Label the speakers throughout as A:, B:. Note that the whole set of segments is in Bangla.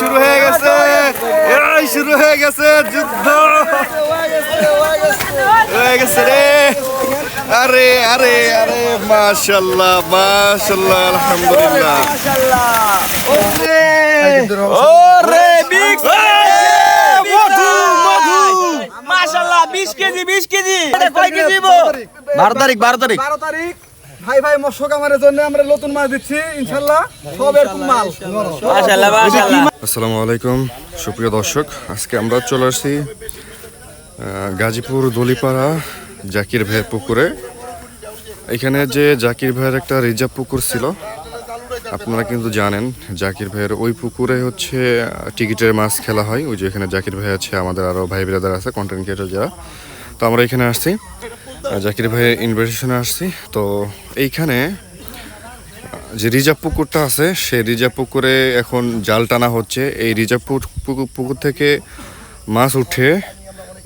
A: শুরু হয়ে গেছে। এই শুরু হয়ে গেছে যুদ্ধ। হয়ে গেছে রে। আরে আরে আরে মাশাল্লাহ মাশাল্লাহ আলহামদুলিল্লাহ। ওরে বিগ মধু মধু
B: মাশাল্লাহ 20 কেজি 20 কেজি। কয় কেজি বো
A: 12 তারিখ 12 তারিখ।
C: বারো তারিখ। ভাই ভাই মৎস্য কামারের জন্য আমরা নতুন মাছ দিচ্ছি ইনশাল্লাহ। সব এরকম মাল।
B: মাশাআল্লাহ মাশাআল্লাহ।
A: আসসালামু আলাইকুম সুপ্রিয় দর্শক। আজকে আমরা চলে আসছি গাজীপুর দলিপাড়া জাকির ভাইয়ের পুকুরে। এখানে যে জাকির ভাইয়ের একটা রিজার্ভ পুকুর ছিল আপনারা কিন্তু জানেন জাকির ভাইয়ের ওই পুকুরে হচ্ছে টিকিটের মাছ খেলা হয়। ওই যে এখানে জাকির ভাই আছে আমাদের আরও ভাই ব্রাদার আছে কন্টেন্ট ক্রিয়েটর যারা। তো আমরা এখানে আসছি। জাকির ভাইয়ের ইনভিটেশনে আসছি। তো এইখানে যে রিজার্ভ পুকুরটা আছে, সেই রিজার্ভ পুকুরে এখন জাল টানা হচ্ছে। এই রিজার্ভ পুকুর থেকে মাছ উঠে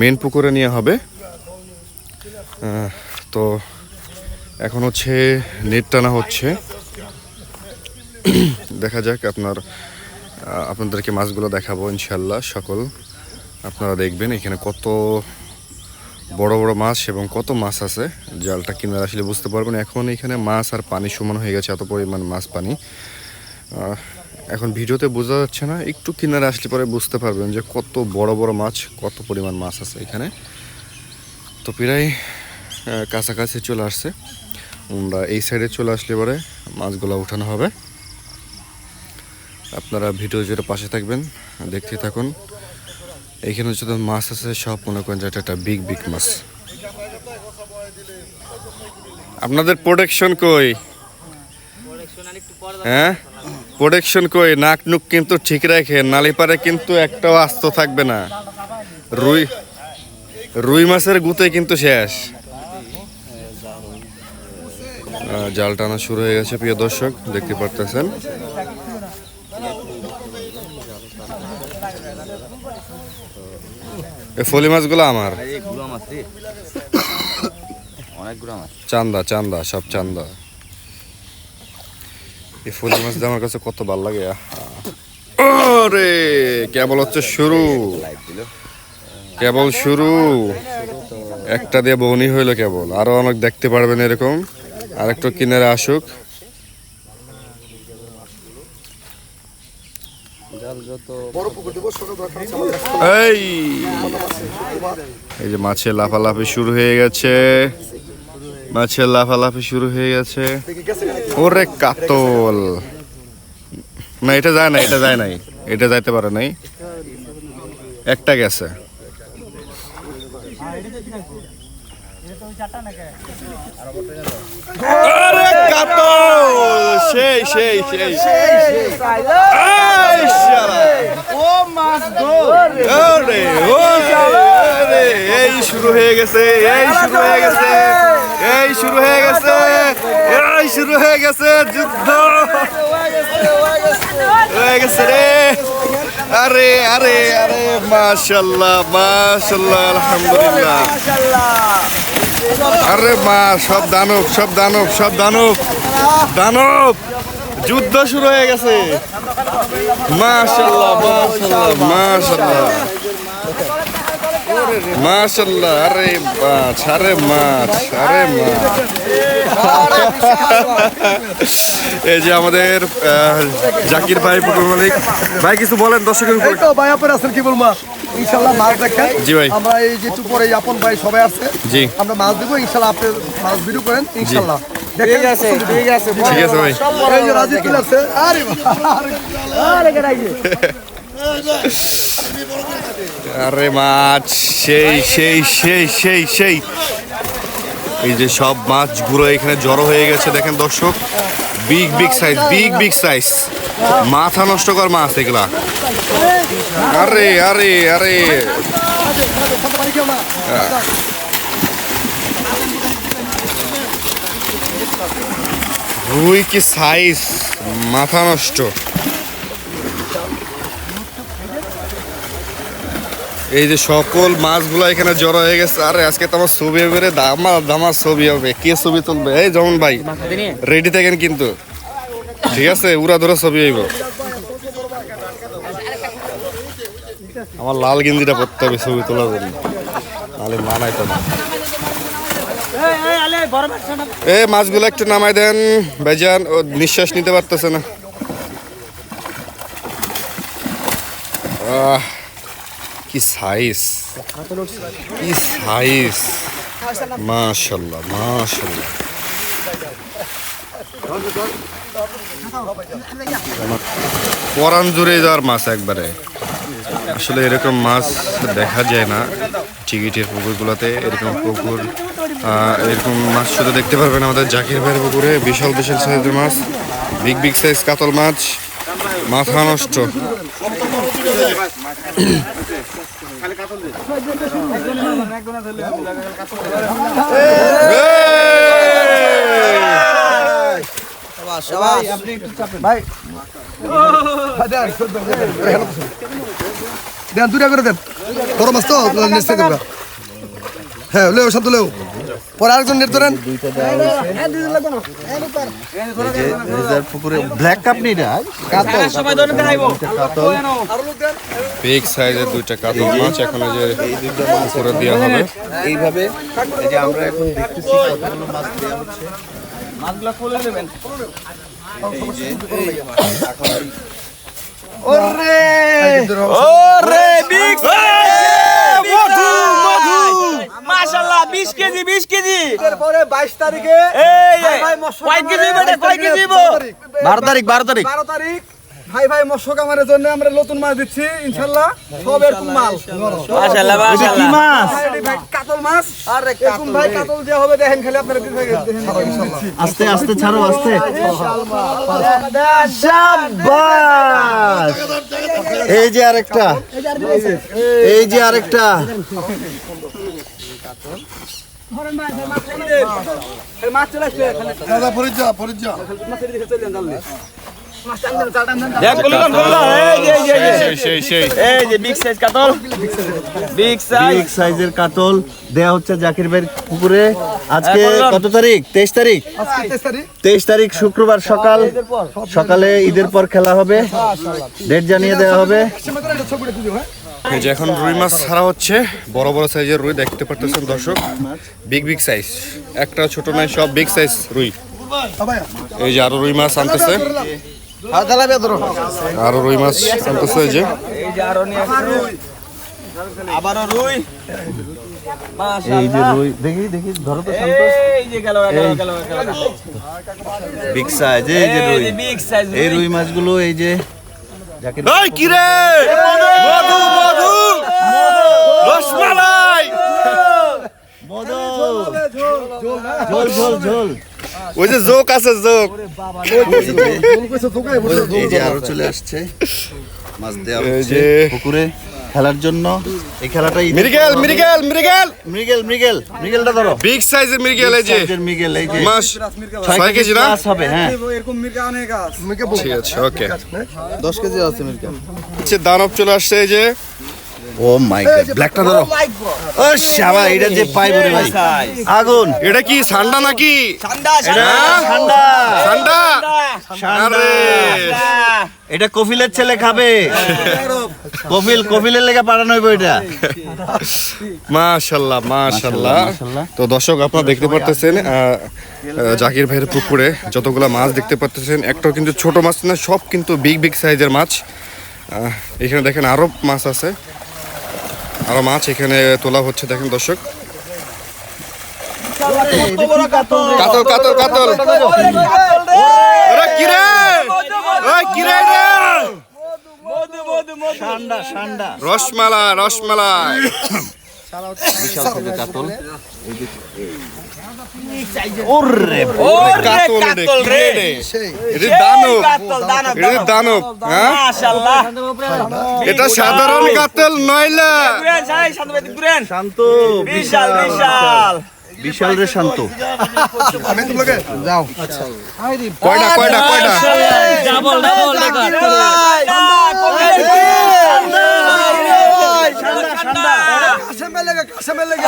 A: মেন পুকুরে নিয়ে হবে। তো এখন হচ্ছে নেট টানা হচ্ছে। দেখা যাক আপনার আপনাদেরকে মাছগুলো দেখাবো ইনশাল্লাহ সকল। আপনারা দেখবেন এখানে কত বড় বড় মাছ এবং কত মাছ আছে? জালটা কিনে আসলে বুঝতে পারবেন এখন এখানে মাছ আর পানি সমান হয়ে গেছে, এত পরিমাণ মাছ পানি। এখন ভিডিওতে বোঝা যাচ্ছে না, একটু কিনারে আসলে পরে বুঝতে পারবেন যে কত বড় বড় মাছ, কত পরিমাণ মাছ আছে এখানে। তো প্রায় কাছাকাছি চলে আসছে। আমরা এই সাইডে চলে আসলে পরে মাছগুলো উঠানো হবে। আপনারা ভিডিও যেটা পাশে থাকবেন, দেখতে থাকুন। এইখানে যত মাছ আছে, সব মনে করেন যে এটা একটা বিগ বিগ মাছ। আপনাদের প্রোটেকশন কই? হ্যাঁ? প্রোটেকশন কই? নাক নুক কিন্তু ঠিক রাখেন নালিপারে কিন্তু একটাও আস্ত থাকবে না। রুই রুই মাছের গুতে কিন্তু শেষ। জাল টানা শুরু হয়ে গেছে, প্রিয় দর্শক, দেখতে পারতেছেন। ফলি মাছগুলো আমার। চান্দা চান্দা সব চান্দা। এই ফলি মাছ আমার কাছে কত ভালো লাগে ওরে কেবল হচ্ছে শুরু। কেবল শুরু। একটা দিয়ে বৌনি হইল কেবল। আরও অনেক দেখতে পারবেন এরকম। আর একটু কিনারে আসুক। এই! এই যে মাছের লাফালাফি শুরু হয়ে গেছে। মাছের লাফালাফি শুরু হয়ে গেছে। ওরে কাতল! না এটা যায় না এটা যায় নাই। এটা যাইতে পারে নাই। একটা গেছে। কাতল! সেই সেই সেই।
C: ও মাছ গো
A: আরে এই শুরু হয়ে গেছে এই শুরু হয়ে গেছে এই শুরু হয়ে গেছে এই শুরু হয়ে গেছে যুদ্ধ। হয়ে গেছে রে। আরে আরে আরে মাশাল্লাহ মাশাল্লাহ আলহামদুলিল্লাহ। আরে মা সব দানব সব দানব সব দানব দানব। যুদ্ধ শুরু হয়ে গেছে। মাশাল্লাহ মাশাল্লাহ মাশাল্লাহ মাশাল্লাহ আরে মাছ আরে মাছ আরে মাছ। এই যে আমাদের জাকির ভাই পুকুর মালিক। ভাই কিছু বলেন দর্শকের উপর
C: তো ভাই আপনার আছেন কি বলব? ইনশাল্লাহ মাছ দেখেন
A: জি ভাই।
C: আমরা এই যে একটু পরে আপন ভাই সবাই আছে।
A: জি।
C: আমরা মাছ দিব ইনশাল্লাহ আপনি মাছ ভিডিও করেন ইনশাল্লাহ
B: ঠিক আছে ঠিক আছে
A: ঠিক আছে ভাই।
C: এই রাজীব চলে আসছে আরে
B: আরে কেডাই
A: আরে মাছ সেই সেই সেই সেই সেই। এই যে সব মাছগুলো এখানে জড়ো হয়ে গেছে দেখেন দর্শক। Big big size big big size মাথা নষ্ট কর মাছ এগুলা। আরে আরে আরে। রুই কি সাইজ মাথা নষ্ট। এই যে সকল মাছগুলো এখানে জড়ো হয়ে গেছে, আরে আজকে তো আমার ছবি হবে দামা দামা ছবি হবে। কে ছবি তুলবে? এই যেমন ভাই রেডি থাকেন কিন্তু। ঠিক আছে, উড়া ধরে ছবি হইব। আমার লাল গেঞ্জিটা পরতে হবে ছবি তোলার জন্য। নাহলে মানাই তো না। এ, মাছগুলো একটু নামাই দেন। ভাইজান, ও নিঃশ্বাস নিতে পারতেছে না। কি সাইজ কি সাইজ মাশাল্লাহ মাশাল্লাহ। পরান জুড়ে যাওয়ার মাছ একবারে। আসলে এরকম মাছ দেখা যায় না। টিকিটের পুকুরগুলোতে এরকম পুকুর এরকম মাছ শুধু দেখতে পারবেন আমাদের জাকির ভাইয়ের পুকুরে। বিশাল বিশাল সাইজের মাছ। বিগ বিগ সাইজ কাতল মাছ। মাথা নষ্ট।
C: দেন দুটা করে দেন। বড় মাছ তো হ্যাঁ লেও সব লেও। পরে আরেকজন নেট ধরেন
D: ব্ল্যাক কাপ নেই
A: বিগ সাইজের দুইটা কাতল মাছ এখন যে পুকুরে দেওয়া হবে
D: এইভাবে এই যে আমরা এখন দেখতেছি কতগুলো মাছ দেওয়া হচ্ছে
B: মাছগুলো খুলে দেবেন ওরে বিগ মধু মধু মাশাআল্লাহ 20 কেজি 20 কেজি।
C: পরে বাইশ তারিখে
B: এই কয় কেজি বেটা কয় কেজি বো
D: বারো তারিখ বারো তারিখ।
C: বারো তারিখ। ভাই ভাই মৎস্য কামারের জন্য আমরা নতুন মাছ দিচ্ছি ইনশাল্লাহ। সব এরকম মাল।
B: মাশাআল্লাহ মাশাআল্লাহ।
D: মাছ?
C: কাতল মাছ। আর এরকম ভাই কাতল যে হবে দেখেন খালি আপনারা দেখেন।
D: আস্তে আস্তে ছাড়ো আস্তে। শাবাশ! এই যে আরেকটা। এই যে আরেকটা
C: এই মাছ চলে আসবে দাদা পরিচয় পরিচয়। মাছের দিকে চলে যান জানলে মাছ টান দেন চাল টান দেন।
B: দেখ কলিগন কলিগন এই যে এই যে,
A: সেই সেই সেই।
B: এই যে বিগ সাইজ কাতল। বিগ সাইজ
D: বিগ সাইজের কাতল দেয়া হচ্ছে জাকির ভাইয়ের পুকুরে। আজকে
B: হ্যাঁ,
D: কত তারিখ? তেইশ তারিখ?
C: আজকে তেইশ তারিখ।
D: তেইশ তারিখ শুক্রবার সকাল। সকালে ঈদের পর খেলা হবে। ডেট জানিয়ে দেওয়া হবে।
A: এই যে এখন রুই মাছ ছাড়া হচ্ছে, বড় বড় সাইজের রুই, দেখতে পারতেছেন দর্শক। বিগ বিগ সাইজ একটা ছোট নাই, সব বিগ সাইজ রুই। এই যে আরও রুই মাছ আনতেছে।
D: আর
A: রুই মাছ আনতেছে, এই যে।
B: এই যে নিয়ে রুই
D: বিগ সাইজ এই যে এই রুই মাছগুলো, এই যে জাকির
A: এই কি রে মধু মধু রসমালাই।
D: মধু। ঝোল ঝোল ঝোল
A: ওই যে জোক আছে জোক।
D: এই যে আরও চলে আসছে। মাছ দেওয়া পুকুরে। খেলার জন্য এই খেলাটা মিরিগেল
A: মৃগেল
D: মিরিগেল মিরিগেল।
A: মৃগেল মৃগেল
D: মৃগেল মৃগেল মৃগেলটা ধরো।
A: বিগ সাইজের মৃগেল এই যে।
D: সাইজের মৃগেল এই যে।
A: মাস
D: ছয়
A: ছয় কেজি না?
D: হবে হ্যাঁ।
C: এরকম মিরগা অনেক আছে।
A: ঠিক আছে ওকে
D: দশ কেজি আছে মিরগা।
A: আচ্ছা দানব চলে আসছে এই যে।
D: ও মাই গড ব্ল্যাকটা ধরো। ও শাবা এটা যে পাইব রে ভাই। আগুন।
A: এটা কি ঠান্ডা নাকি?
B: ঠান্ডা ঠান্ডা
D: ঠান্ডা
A: আরে।
D: এটা কফিলের ছেলে খাবে। কফিল কফিলের লেগে পাঠানো হইব এটা।
A: মাশাল্লাহ মাশাল্লাহ।
D: মাশাআল্লাহ।
A: তো দর্শক আপনারা দেখতে পারতেছেন জাকির ভাইয়ের পুকুরে যতগুলা মাছ দেখতে পারতেছেন একটাও কিন্তু ছোট মাছ না সব কিন্তু বিগ বিগ সাইজের মাছ। আহ, এখানে দেখেন আরও মাছ আছে। আরও মাছ এখানে তোলা হচ্ছে দেখেন দর্শক। কাতল কাতল কাতল। আরে কি রে? ওই কি রে রে?
B: মধু মধু মধু
D: ঠান্ডা ঠান্ডা
A: রসমালা
D: বিশাল থেকে কাতল। ওরে
B: ওরে
A: কাতল
B: কাতল রে?
A: এটা দানব এটা দানব
B: মাশাআল্লাহ
A: এটা সাধারণ কাতল নয়লা
D: শান্ত
B: বিশাল বিশাল
D: বিশাল রে শান্ত
A: কয়টা কয়টা কয়টা
B: ডাবল ডাবল
C: কাশেমে লেগে কাশেমে লেগে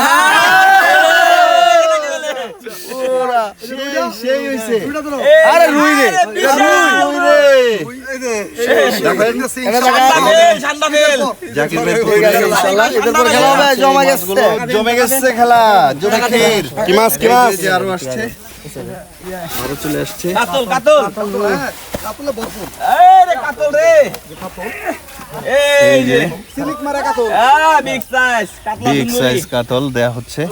D: সেই
B: আরে রুই রে।
D: রুই। রে
C: এই যে
D: দেখেন
C: দেখেন
B: ফেল ঠান্ডা ফেল।
D: জাকির ভাই পুকুরে
C: ইনশাআল্লাহ এদের পর খেলা হবে জমা গেছে।
D: জমে গেছে খেলা। জমে খের
A: কি মাছ কি মাছ?
D: আরও আসছে। আরও চলে আসছে।
B: কাতল কাতল।
C: কাতলে ভরপুর।
B: এই রে কাতল রে। এই যে সিলিক মারা কাতল। হ্যাঁ বিগ সাইজ কাতলা
D: বিগ সাইজ কাতল দেয়া হচ্ছে।